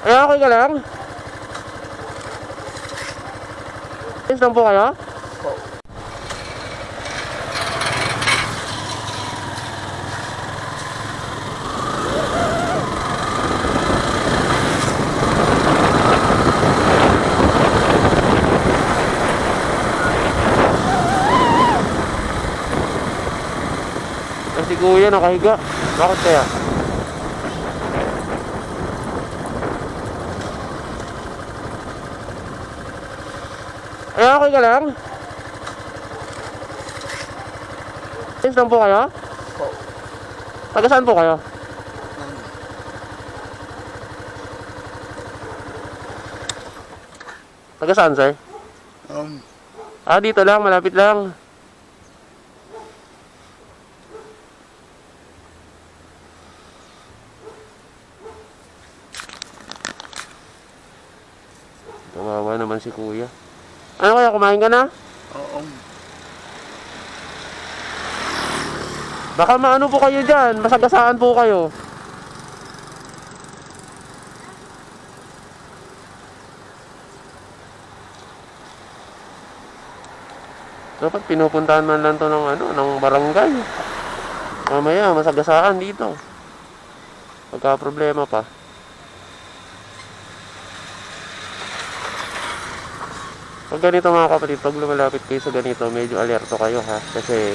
Ay, okay ka lang? Ayos lang po kayo? Ay, si kuya nakahiga. Bakit kaya? Ay, okay ka lang? Ayos lang po kayo? Po. Taga saan po kayo? Taga saan, sir? Um, Ah, dito lang, malapit lang. Kawawa naman si kuya. Ano kaya, kumain ka na? oo. Baka maano po kayo dyan, masagasaan po kayo. Dapat pinupuntahan man lang to ng ano, ng barangay. Mamaya, masagasaan dito. Pagka problema pa. Pag ganito mga kapatid, pag lumalapit kayo sa ganito, medyo alerto kayo ha. Kasi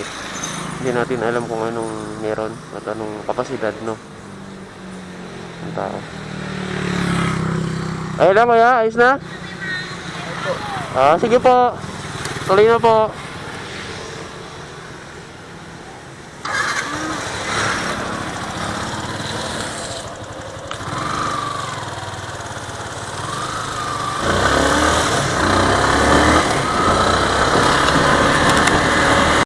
hindi natin alam kung anong meron at anong kapasidad, no? Ng tao. Ayun lang kuya, ayos na? Ah, sige po. Tuloy na po.